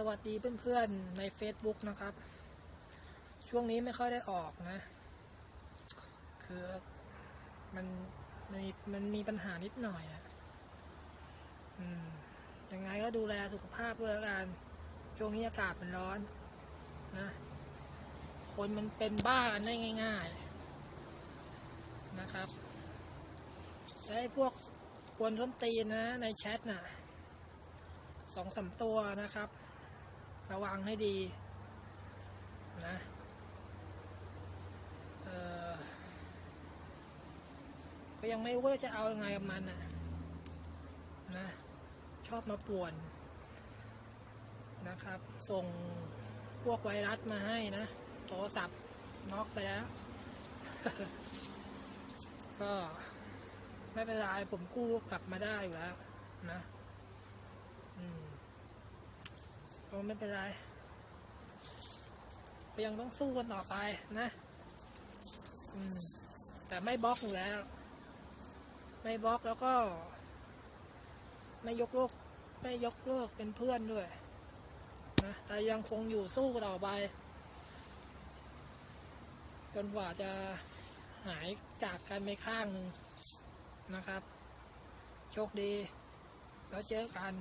สวัสดีเพื่อนๆใน Facebook นะครับ ช่วงนี้ไม่ค่อยได้ออกนะ คือมันมันมีมันมีปัญหานิดหน่อยอะอืมยังไงก็ดูแลสุขภาพด้วยกัน ช่วงนี้อากาศมันร้อนนะ คนมันเป็นบ้ากันได้ง่าย ๆนะครับและไอ้พวกกวนส้นตีนนะในแชทน่ะสองสามตัวนะครับ ระวังให้ดีนะเออก็ยังไม่รู้ว่าจะเอายังไงกับมันนะนะ ชอบมาป่วนนะครับ ส่งพวกไวรัสมาให้นะ โทรศัพท์น็อกไปแล้ว ก็ไม่เป็นไรผมกู้กลับมาได้อยู่แล้วนะ อืมก็ ไม่เป็นไรยังต้องสู้กันต่อไปนะแต่ไม่บล็อกอยู่แล้ว ไม่บล็อกแล้วก็ ไม่ยกเลิกไม่ยกเลิกเป็นเพื่อนด้วยนะแต่ยังคงอยู่สู้ต่อไปจนกว่าจะหายจากกันไปข้างหนึ่งนะครับ โชคดี แล้วเจอกัน